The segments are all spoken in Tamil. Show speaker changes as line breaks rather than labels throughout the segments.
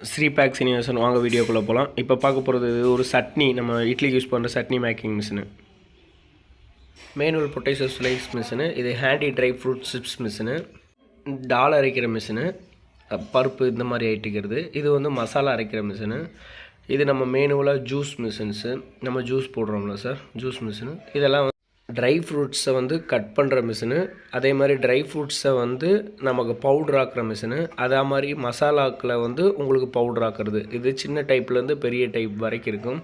ஸ்ரீ பேக் சீனிவாசன் வாங்க வீடியோக்குள்ளே போகலாம் இப்போ பார்க்க போகிறது இது ஒரு சட்னி. நம்ம இட்லிக்கு யூஸ் பண்ணுற chutney making machine manual potato slice machine இது handy dry fruit chips machine dal அரைக்கிற மிஷினு பருப்பு இந்த மாதிரி ஆகிட்டுக்கிறது இது வந்து மசாலா அரைக்கிற மிஷினு இது நம்ம மேனுவலாக ஜூஸ் மிஷின்ஸு நம்ம ஜூஸ் போடுறோம்ல சார் ஜூஸ் மிஷினு இதெல்லாம் ட்ரை ஃப்ரூட்ஸை வந்து கட் பண்ணுற மிஷினு அதே மாதிரி ட்ரை ஃப்ரூட்ஸை வந்து நமக்கு பவுடர் ஆக்குற மிஷினு அதே மாதிரி மசாலாக்களை வந்து உங்களுக்கு பவுடர் ஆக்குறது. இது சின்ன டைப்லேருந்து பெரிய டைப் வரைக்கும் இருக்கும்.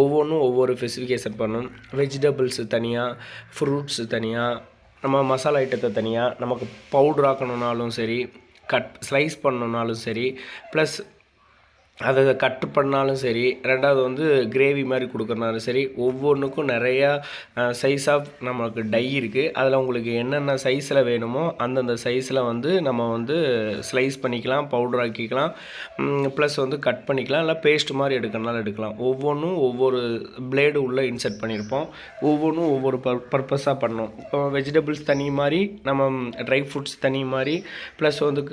ஒவ்வொன்றும் ஒவ்வொரு ஸ்பெசிஃபிகேஷன் பண்ணும். வெஜிடபிள்ஸு தனியாக ஃப்ரூட்ஸு தனியாக நம்ம மசாலா ஐட்டத்தை தனியாக நமக்கு பவுடர் ஆக்கணுன்னாலும் சரி கட் ஸ்லைஸ் பண்ணணுன்னாலும் சரி ப்ளஸ் அதை கட் பண்ணாலும் சரி ரெண்டாவது வந்து கிரேவி மாதிரி கொடுக்குறனாலும் சரி ஒவ்வொன்றுக்கும் நிறையா சைஸ் ஆஃப் நமக்கு டை இருக்குது அதில் உங்களுக்கு என்னென்ன சைஸில் வேணுமோ அந்தந்த சைஸில் வந்து நம்ம வந்து ஸ்லைஸ் பண்ணிக்கலாம் பவுடர் ஆக்கிக்கலாம் ப்ளஸ் வந்து கட் பண்ணிக்கலாம் இல்லை பேஸ்ட் மாதிரி எடுக்கிறனால எடுக்கலாம். ஒவ்வொன்றும் ஒவ்வொரு பிளேடு உள்ளே இன்சர்ட் பண்ணியிருப்போம். ஒவ்வொன்றும் ஒவ்வொரு பர் பர்பஸாக பண்ணோம் இப்போ வெஜிடபிள்ஸ் தனி மாதிரி நம்ம ட்ரை ஃப்ரூட்ஸ் தனி மாதிரி ப்ளஸ் வந்து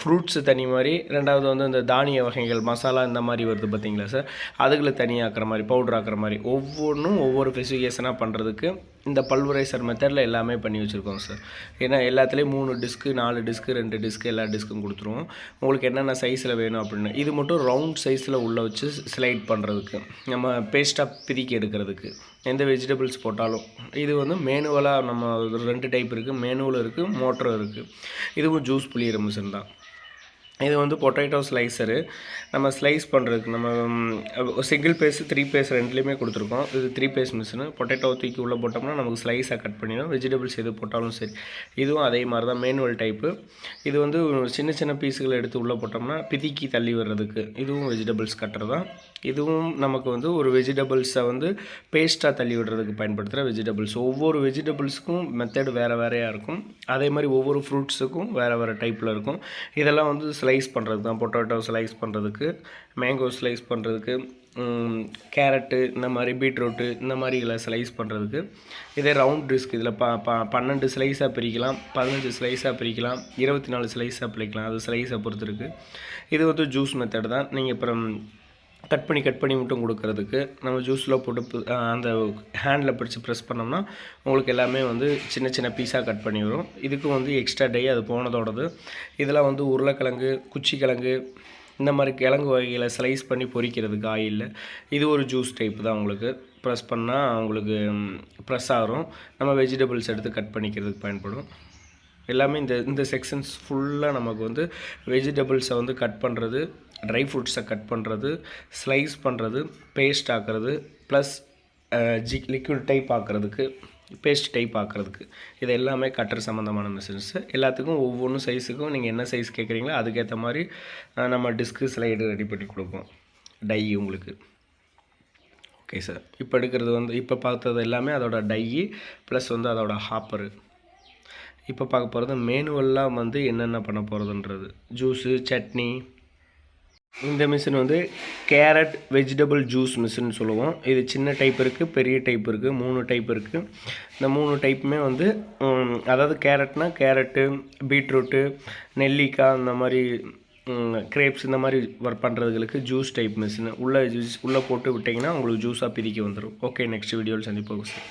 ஃப்ரூட்ஸு தனி மாதிரி ரெண்டாவது வந்து இந்த தானிய வகை வகைகள் மசாலா இந்த மாதிரி வருது பார்த்தீங்களா சார்? அதுகளை தனியாக்குற மாதிரி பவுடர் ஆக்குற மாதிரி ஒவ்வொன்றும் ஒவ்வொரு ஸ்பெசிஃபிகேஷனாக பண்ணுறதுக்கு இந்த பல்வரைசர் மெத்தடில் எல்லாமே பண்ணி வச்சுருக்கோம் சார். ஏன்னா எல்லாத்துலேயும் மூணு டிஸ்க்கு நாலு டிஸ்க்கு ரெண்டு டிஸ்க்கு எல்லா டிஸ்க்கும் கொடுத்துருவோம். உங்களுக்கு என்னென்ன சைஸில் வேணும் அப்படின்னு இது மட்டும் ரவுண்ட் சைஸில் உள்ள வச்சு ஸ்லைட் பண்ணுறதுக்கு நம்ம பேஸ்ட்டாக பிரிக்கி எடுக்கிறதுக்கு எந்த வெஜிடபிள்ஸ் போட்டாலும். இது வந்து மேனுவலாக நம்ம ரெண்டு டைப் இருக்குது மேனுவல் இருக்குது மோட்டரும் இருக்குது இதுவும் ஜூஸ் புளியிற மிஷின் தான். இது வந்து பொட்டேட்டோ ஸ்லைசரு நம்ம ஸ்லைஸ் பண்ணுறதுக்கு நம்ம சிங்கிள் பேஸ் த்ரீ பேஸ் ரெண்டுலேயுமே கொடுத்துருக்கோம். இது த்ரீ பேஸ் மிஷினு பொட்டேட்டோ தூக்கி உள்ளே போட்டோம்னா நமக்கு ஸ்லைஸாக கட் பண்ணிடும். வெஜிடபிள்ஸ் எது போட்டாலும் சரி. இதுவும் அதே மாதிரி தான் மேனுவல் டைப்பு இது வந்து சின்ன சின்ன பீஸுகளை எடுத்து உள்ளே போட்டோம்னா பிதிக்கி தள்ளி வர்றதுக்கு இதுவும் வெஜிடபிள்ஸ் கட்டுறது தான். இதுவும் நமக்கு வந்து ஒரு வெஜிடபிள்ஸை வந்து பேஸ்ட்டாக தள்ளி விடுறதுக்கு பயன்படுத்துகிற வெஜிடபிள்ஸ் ஒவ்வொரு வெஜிடபிள்ஸுக்கும் மெத்தட் வேறு வேறையாக இருக்கும். அதே மாதிரி ஒவ்வொரு ஃப்ரூட்ஸுக்கும் வேறு வேறு டைப்பில் இருக்கும். இதெல்லாம் வந்து ஸ்லைஸ் பண்ணுறது தான் பொட்டேட்டோ ஸ்லைஸ் பண்ணுறதுக்கு மேங்கோ ஸ்லைஸ் பண்ணுறதுக்கு கேரட்டு இந்த மாதிரி பீட்ரூட்டு இந்த மாதிரிகளை ஸ்லைஸ் பண்ணுறதுக்கு இதே ரவுண்ட் டிஸ்க் இதில் ப ப பன்னெண்டு ஸ்லைஸாக பிரிக்கலாம் பதினஞ்சு ஸ்லைஸாக பிரிக்கலாம் இருபத்தி நாலு ஸ்லைஸாக பிரிக்கலாம். அது ஸ்லைஸை பொறுத்து இருக்குது இது வந்து ஜூஸ் மெத்தட் தான். நீங்கள் அப்புறம் கட் பண்ணி கட் பண்ணி மட்டும் கொடுக்கறதுக்கு நம்ம ஜூஸில் போட்டு அந்த ஹேண்டில் பிடிச்சி ப்ரெஸ் பண்ணோம்னா உங்களுக்கு எல்லாமே வந்து சின்ன சின்ன பீஸாக கட் பண்ணி வரும். இதுக்கும் வந்து எக்ஸ்ட்ரா டே அது போனதோடது. இதெல்லாம் வந்து உருளைக்கிழங்கு குச்சி கிழங்கு இந்த மாதிரி கிழங்கு வகைகளை ஸ்லைஸ் பண்ணி பொறிக்கிறதுக்கு ஆயிலில். இது ஒரு ஜூஸ் டைப் தான் உங்களுக்கு. ப்ரெஸ் பண்ணால் உங்களுக்கு ப்ரெஸ் ஆகும் நம்ம வெஜிடபிள்ஸ் எடுத்து கட் பண்ணிக்கிறதுக்கு பயன்படும். எல்லாமே இந்த இந்த செக்ஷன்ஸ் ஃபுல்லாக நமக்கு வந்து வெஜிடபிள்ஸை வந்து கட் பண்ணுறது ட்ரை ஃப்ரூட்ஸை கட் பண்ணுறது ஸ்லைஸ் பண்ணுறது பேஸ்ட் ஆக்கிறது ப்ளஸ் ஜி லிக்விட் டைப் ஆக்கிறதுக்கு பேஸ்ட் டைப் ஆக்கிறதுக்கு. இது எல்லாமே கட்டர் சம்மந்தமான மிஷின்ஸு எல்லாத்துக்கும் ஒவ்வொன்றும் சைஸுக்கும் நீங்கள் என்ன சைஸ் கேட்குறீங்களோ அதுக்கேற்ற மாதிரி நம்ம டிஸ்க்கு ஸ்லைடு ரெடி பண்ணி கொடுப்போம். டை உங்களுக்கு. ஓகே சார் இப்போ எடுக்கிறது வந்து இப்போ பார்த்தது எல்லாமே அதோட டையி ப்ளஸ் வந்து அதோட ஹாப்பரு இப்போ பார்க்க போகிறது மேனுவல்லாம் வந்து என்னென்ன பண்ண போகிறதுன்றது ஜூஸு சட்னி இந்த மிஷின் வந்து கேரட் வெஜிடபிள் ஜூஸ் மிஷின் சொல்லுவோம். இது சின்ன டைப் இருக்குது பெரிய டைப் இருக்குது மூணு டைப் இருக்குது இந்த மூணு டைப்புமே வந்து அதாவது கேரட்னா கேரட்டு பீட்ரூட்டு நெல்லிக்காய் இந்த மாதிரி கிரேப்ஸ் இந்த மாதிரி ஒர்க் பண்ணுறதுகளுக்கு ஜூஸ் டைப் மிஷின் உள்ளே ஜூஸ் உள்ளே போட்டு விட்டிங்கன்னா உங்களுக்கு ஜூஸாக பிரிக்க வந்துடும் ஓகே நெக்ஸ்ட் வீடியோவில் சந்திப்போம். சார்